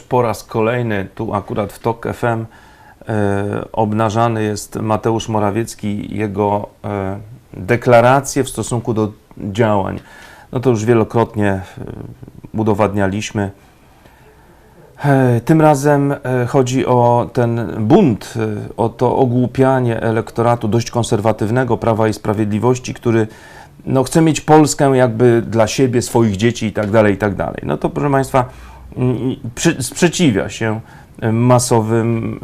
Po raz kolejny tu akurat w TOK FM e, obnażany jest Mateusz Morawiecki, jego e, deklaracje w stosunku do działań. No to już wielokrotnie e, udowadnialiśmy. Tym razem chodzi o ten bunt, o to ogłupianie elektoratu dość konserwatywnego Prawa i Sprawiedliwości, który no, chce mieć Polskę jakby dla siebie, swoich dzieci i tak dalej, i tak dalej. No to proszę Państwa, przy, sprzeciwia się e, masowym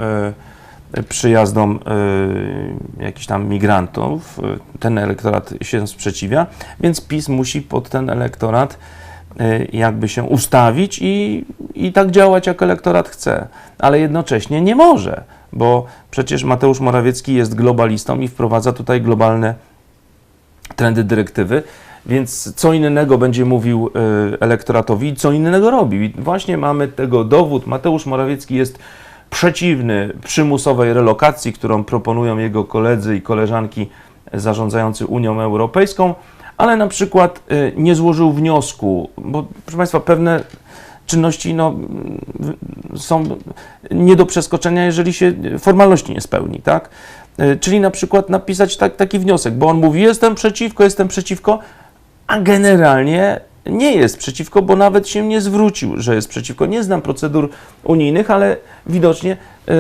e, przyjazdom e, jakichś tam migrantów. Ten elektorat się sprzeciwia, więc PiS musi pod ten elektorat jakby się ustawić i, i tak działać, jak elektorat chce, ale jednocześnie nie może, bo przecież Mateusz Morawiecki jest globalistą i wprowadza tutaj globalne trendy dyrektywy, więc co innego będzie mówił e, elektoratowi, co innego robił. I właśnie mamy tego dowód. Mateusz Morawiecki jest przeciwny przymusowej relokacji, którą proponują jego koledzy i koleżanki zarządzający Unią Europejską, ale na przykład e, nie złożył wniosku, bo proszę Państwa, pewne czynności no, są nie do przeskoczenia, jeżeli się formalności nie spełni, tak? E, Czyli na przykład napisać tak, taki wniosek, bo on mówi, jestem przeciwko, jestem przeciwko, a generalnie nie jest przeciwko, bo nawet się nie zwrócił, że jest przeciwko. Nie znam procedur unijnych, ale widocznie e,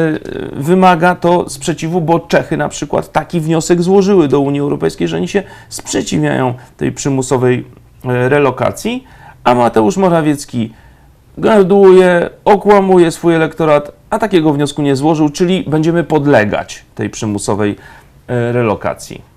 wymaga to sprzeciwu, bo Czechy na przykład taki wniosek złożyły do Unii Europejskiej, że oni się sprzeciwiają tej przymusowej e, relokacji, a Mateusz Morawiecki garduje, okłamuje swój elektorat, a takiego wniosku nie złożył, czyli będziemy podlegać tej przymusowej e, relokacji.